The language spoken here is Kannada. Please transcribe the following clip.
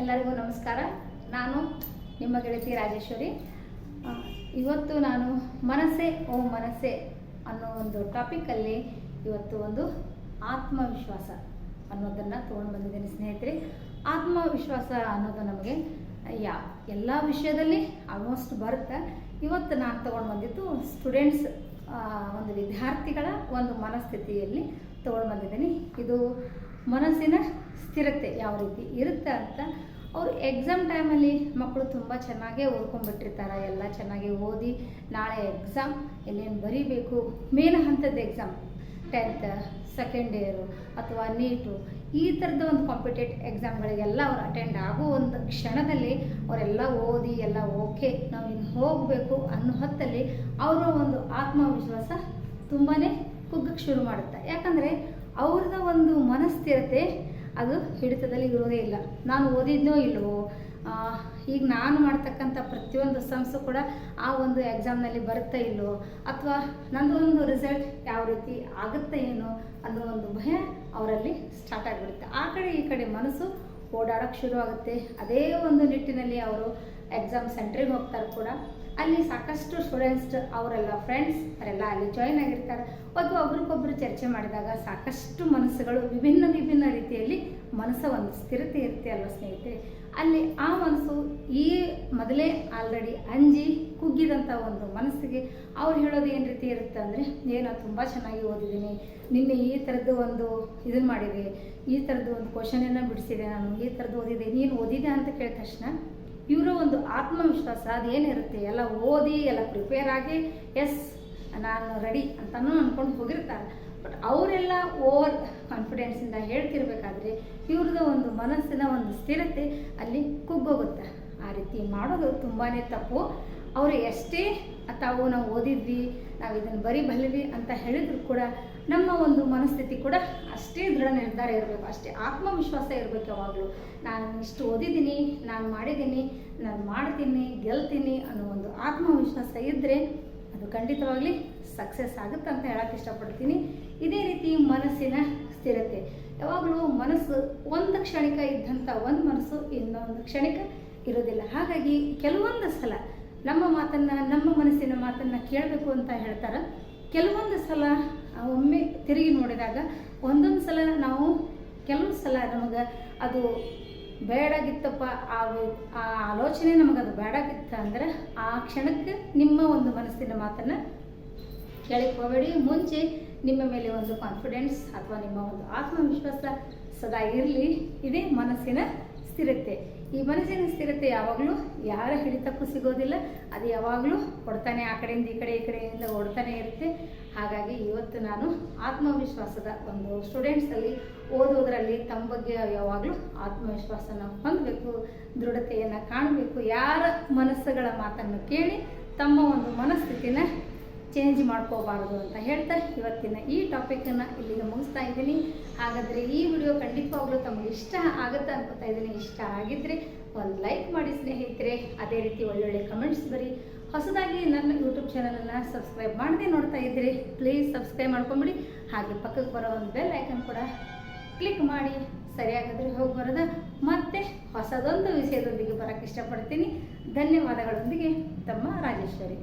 ಎಲ್ಲರಿಗೂ ನಮಸ್ಕಾರ. ನಾನು ನಿಮ್ಮ ಗೆಳತಿ ರಾಜೇಶ್ವರಿ. ಇವತ್ತು ನಾನು ಮನಸ್ಸೇ, ಓ ಮನಸ್ಸೇ ಅನ್ನೋ ಒಂದು ಟಾಪಿಕಲ್ಲಿ ಇವತ್ತು ಒಂದು ಆತ್ಮವಿಶ್ವಾಸ ಅನ್ನೋದನ್ನು ತೊಗೊಂಡು ಬಂದಿದ್ದೀನಿ ಸ್ನೇಹಿತರೆ. ಆತ್ಮವಿಶ್ವಾಸ ಅನ್ನೋದು ನಮಗೆ, ಯಾ, ಎಲ್ಲ ವಿಷಯದಲ್ಲಿ ಆಲ್ಮೋಸ್ಟ್ ಬರುತ್ತೆ. ಇವತ್ತು ನಾನು ತೊಗೊಂಡು ಬಂದಿದ್ದು ಸ್ಟೂಡೆಂಟ್ಸ್ ಒಂದು ವಿದ್ಯಾರ್ಥಿಗಳ ಒಂದು ಮನಸ್ಥಿತಿಯಲ್ಲಿ ತೊಗೊಂಡು ಬಂದಿದ್ದೀನಿ. ಇದು ಮನಸ್ಸಿನ ಸ್ಥಿರತೆ ಯಾವ ರೀತಿ ಇರುತ್ತೆ ಅಂತ ಅವರು ಎಕ್ಸಾಮ್ ಟೈಮಲ್ಲಿ ಮಕ್ಕಳು ತುಂಬ ಚೆನ್ನಾಗೇ ಓದ್ಕೊಂಡ್ಬಿಟ್ಟಿರ್ತಾರೆ, ಎಲ್ಲ ಚೆನ್ನಾಗಿ ಓದಿ ನಾಳೆ ಎಕ್ಸಾಮ್ ಎಲ್ಲೇನು ಬರೀಬೇಕು? ಮೇನ್ ಹಂತದ ಎಕ್ಸಾಮ್ ಟೆಂತ್ ಸೆಕೆಂಡ್ ಇಯರು ಅಥವಾ ನೀಟು ಈ ಥರದ ಒಂದು ಕಾಂಪಿಟೇಟಿವ್ ಎಕ್ಸಾಮ್ಗಳಿಗೆಲ್ಲ ಅವ್ರು ಅಟೆಂಡ್ ಆಗೋ ಒಂದು ಕ್ಷಣದಲ್ಲಿ ಅವರೆಲ್ಲ ಓದಿ, ಎಲ್ಲ ಓಕೆ ನಾವು ಇನ್ನು ಹೋಗಬೇಕು ಅನ್ನೋ ಹೊತ್ತಲ್ಲಿ ಅವರ ಒಂದು ಆತ್ಮವಿಶ್ವಾಸ ತುಂಬಾ ಕುಗ್ಗಕ್ಕೆ ಶುರು ಮಾಡುತ್ತೆ. ಯಾಕಂದರೆ ಅವ್ರದ ಒಂದು ಮನಸ್ಥಿರತೆ ಅದು ಹಿಡಿತದಲ್ಲಿ ಇರೋದೇ ಇಲ್ಲ. ನಾನು ಓದಿದ್ನೋ ಇಲ್ಲವೋ ಈಗ ನಾನು ಮಾಡ್ತಕ್ಕಂಥ ಪ್ರತಿಯೊಂದು ಸಂಸ್ಥೆ ಕೂಡ ಆ ಒಂದು ಎಕ್ಸಾಮ್ನಲ್ಲಿ ಬರುತ್ತಾ ಇಲ್ಲೋ ಅಥವಾ ಒಂದು ರಿಸಲ್ಟ್ ಯಾವ ರೀತಿ ಆಗುತ್ತೆ ಏನೋ ಅನ್ನೋ ಒಂದು ಭಯ ಅವರಲ್ಲಿ ಸ್ಟಾರ್ಟ್ ಆಗಿಬಿಡುತ್ತೆ. ಆ ಕಡೆ ಈ ಕಡೆ ಮನಸ್ಸು ಓಡಾಡೋಕ್ಕೆ ಶುರು ಆಗುತ್ತೆ ಅದೇ ಒಂದು ನಿಟ್ಟಿನಲ್ಲಿ ಅವರು ಎಕ್ಸಾಮ್ ಸೆಂಟ್ರಿಗೆ ಹೋಗ್ತಾರೆ ಕೂಡ. ಅಲ್ಲಿ ಸಾಕಷ್ಟು ಸ್ಟೂಡೆಂಟ್ಸ್ ಅವರೆಲ್ಲ ಫ್ರೆಂಡ್ಸ್ ಅವರೆಲ್ಲ ಅಲ್ಲಿ ಜಾಯ್ನ್ ಆಗಿರ್ತಾರೆ. ಮತ್ತು ಒಬ್ರಿಗೊಬ್ರು ಚರ್ಚೆ ಮಾಡಿದಾಗ ಸಾಕಷ್ಟು ಮನಸ್ಸುಗಳು ವಿಭಿನ್ನ ವಿಭಿನ್ನ ರೀತಿಯಲ್ಲಿ ಮನಸ್ಸ ಒಂದು ಸ್ಥಿರತೆ ಇರುತ್ತೆ ಅಲ್ವ ಸ್ನೇಹಿತರೆ? ಅಲ್ಲಿ ಆ ಮನಸ್ಸು ಈ ಮೊದಲೇ ಆಲ್ರೆಡಿ ಅಂಜಿ ಕುಗ್ಗಿದಂಥ ಒಂದು ಮನಸ್ಸಿಗೆ ಅವ್ರು ಹೇಳೋದು ಏನು ರೀತಿ ಇರುತ್ತೆ ಅಂದರೆ ಏನೋ ತುಂಬ ಚೆನ್ನಾಗಿ ಓದಿದ್ದೀನಿ. ನಿನ್ನೆ ಈ ಥರದ್ದು ಒಂದು ಇದನ್ನು ಮಾಡಿದೆ. ಈ ಥರದ್ದು ಒಂದು ಕ್ವಶನನ್ನು ಬಿಡಿಸಿದೆ ನಾನು. ಈ ಥರದ್ದು ಓದಿದೆ. ನೀನು ಓದಿದೆ ಅಂತ ಕೇಳಿದ ತಕ್ಷಣ ಇವರ ಒಂದು ಆತ್ಮವಿಶ್ವಾಸ ಅದೇನಿರುತ್ತೆ? ಎಲ್ಲ ಓದಿ, ಎಲ್ಲ ಪ್ರಿಪೇರ್ ಆಗಿ ಎಸ್ ನಾನು ರೆಡಿ ಅಂತಲೂ ಅಂದ್ಕೊಂಡು ಹೋಗಿರ್ತಾರೆ. ಬಟ್ ಅವರೆಲ್ಲ ಓವರ್ ಕಾನ್ಫಿಡೆನ್ಸಿಂದ ಹೇಳ್ತಿರ್ಬೇಕಾದ್ರೆ ಇವ್ರದ್ದು ಒಂದು ಮನಸ್ಸಿನ ಒಂದು ಸ್ಥಿರತೆ ಅಲ್ಲಿ ಕುಗ್ಗೋಗುತ್ತೆ. ಆ ರೀತಿ ಮಾಡೋದು ತುಂಬಾ ತಪ್ಪು. ಅವರು ಎಷ್ಟೇ ತಾವು ನಾವು ಓದಿದ್ವಿ, ನಾವು ಇದನ್ನು ಬರೀ ಬಲ್ಲಿವಿ ಅಂತ ಹೇಳಿದ್ರು ಕೂಡ ನಮ್ಮ ಒಂದು ಮನಸ್ಥಿತಿ ಕೂಡ ಅಷ್ಟೇ ದೃಢ ನಿರ್ಧಾರ ಇರಬೇಕು, ಅಷ್ಟೇ ಆತ್ಮವಿಶ್ವಾಸ ಇರಬೇಕು ಯಾವಾಗಲೂ. ನಾನು ಇಷ್ಟು ಓದಿದ್ದೀನಿ, ನಾನು ಮಾಡಿದ್ದೀನಿ, ನಾನು ಮಾಡ್ತೀನಿ, ಗೆಲ್ತೀನಿ ಅನ್ನೋ ಒಂದು ಆತ್ಮವಿಶ್ವಾಸ ಇದ್ದರೆ ಅದು ಖಂಡಿತವಾಗ್ಲಿ ಸಕ್ಸಸ್ ಆಗುತ್ತೆ ಅಂತ ಹೇಳಕ್ಕೆ ಇಷ್ಟಪಡ್ತೀನಿ. ಇದೇ ರೀತಿ ಮನಸ್ಸಿನ ಸ್ಥಿರತೆ. ಯಾವಾಗಲೂ ಮನಸ್ಸು ಒಂದು ಕ್ಷಣಿಕ ಇದ್ದಂಥ ಒಂದು ಮನಸ್ಸು ಇನ್ನೊಂದು ಕ್ಷಣಿಕ ಇರೋದಿಲ್ಲ. ಹಾಗಾಗಿ ಕೆಲವೊಂದು ಸಲ ನಮ್ಮ ಮಾತನ್ನು, ನಮ್ಮ ಮನಸ್ಸಿನ ಮಾತನ್ನು ಕೇಳಬೇಕು ಅಂತ ಹೇಳ್ತಾರೆ. ಕೆಲವೊಂದು ಸಲ ಒಮ್ಮೆ ತಿರುಗಿ ನೋಡಿದಾಗ ಒಂದೊಂದು ಸಲ ನಾವು ಕೆಲವು ಸಲ ನಮಗೆ ಅದು ಬೇಡಾಗಿತ್ತಪ್ಪ ಆ ಆ ಆಲೋಚನೆ ನಮಗೆ ಅದು ಬೇಡಾಗಿತ್ತ ಅಂದ್ರೆ ಆ ಕ್ಷಣಕ್ಕೆ ನಿಮ್ಮ ಒಂದು ಮನಸ್ಸಿನ ಮಾತನ್ನು ಹೋಗಬೇಡಿ. ಮುಂಚೆ ನಿಮ್ಮ ಮೇಲೆ ಒಂದು ಕಾನ್ಫಿಡೆನ್ಸ್ ಅಥವಾ ನಿಮ್ಮ ಒಂದು ಆತ್ಮವಿಶ್ವಾಸ ಸದಾ ಇರಲಿ. ಇದೇ ಮನಸ್ಸಿನ ಸ್ಥಿರತೆ. ಈ ಮನಸ್ಸಿನ ಸ್ಥಿರತೆ ಯಾವಾಗಲೂ ಯಾರ ಹಿಡಿತಕ್ಕೂ ಸಿಗೋದಿಲ್ಲ. ಅದು ಯಾವಾಗಲೂ ಕೊಡ್ತಾನೆ ಆ ಕಡೆಯಿಂದ ಈ ಕಡೆ, ಈ ಕಡೆಯಿಂದ ಓಡ್ತಾನೆ ಇರುತ್ತೆ. ಹಾಗಾಗಿ ಇವತ್ತು ನಾನು ಆತ್ಮವಿಶ್ವಾಸದ ಒಂದು ಸ್ಟೂಡೆಂಟ್ಸಲ್ಲಿ ಓದೋದ್ರಲ್ಲಿ ತಮ್ಮ ಬಗ್ಗೆ ಯಾವಾಗಲೂ ಆತ್ಮವಿಶ್ವಾಸನ ಹೊಂದಬೇಕು, ದೃಢತೆಯನ್ನು ಕಾಣಬೇಕು. ಯಾರ ಮನಸ್ಸುಗಳ ಮಾತನ್ನು ಕೇಳಿ ತಮ್ಮ ಒಂದು ಮನಸ್ಥಿತಿನ ಚೇಂಜ್ ಮಾಡ್ಕೋಬಾರ್ದು ಅಂತ ಹೇಳ್ತಾ ಇವತ್ತಿನ ಈ ಟಾಪಿಕನ್ನು ಇಲ್ಲಿಗೆ ಮುಗಿಸ್ತಾ ಇದ್ದೀನಿ. ಹಾಗಾದರೆ ಈ ವಿಡಿಯೋ ಖಂಡಿತವಾಗ್ಲೂ ತಮಗೆ ಇಷ್ಟ ಆಗುತ್ತೆ ಅನ್ಕೋತಾ ಇದ್ದೀನಿ. ಇಷ್ಟ ಆಗಿದ್ದರೆ ಒಂದು ಲೈಕ್ ಮಾಡಿ ಸ್ನೇಹಿತರೆ. ಅದೇ ರೀತಿ ಒಳ್ಳೊಳ್ಳೆ ಕಮೆಂಟ್ಸ್ ಬರಿ. ಹೊಸದಾಗಿ ನನ್ನ ಯೂಟ್ಯೂಬ್ ಚಾನಲನ್ನು ಸಬ್ಸ್ಕ್ರೈಬ್ ಮಾಡದೆ ನೋಡ್ತಾ ಇದ್ದೀರಿ ಪ್ಲೀಸ್ ಸಬ್ಸ್ಕ್ರೈಬ್ ಮಾಡ್ಕೊಂಬಿಡಿ. ಹಾಗೆ ಪಕ್ಕಕ್ಕೆ ಬರೋ ಒಂದು ಬೆಲ್ ಐಕನ್ ಕೂಡ ಕ್ಲಿಕ್ ಮಾಡಿ. ಸರಿಯಾಗಿದ್ರೆ ಹೋಗಿ ಬರೋದ? ಮತ್ತೆ ಹೊಸದೊಂದು ವಿಷಯದೊಂದಿಗೆ ಬರೋಕ್ಕೆ ಇಷ್ಟಪಡ್ತೀನಿ. ಧನ್ಯವಾದಗಳೊಂದಿಗೆ ತಮ್ಮ ರಾಜೇಶ್ವರಿ.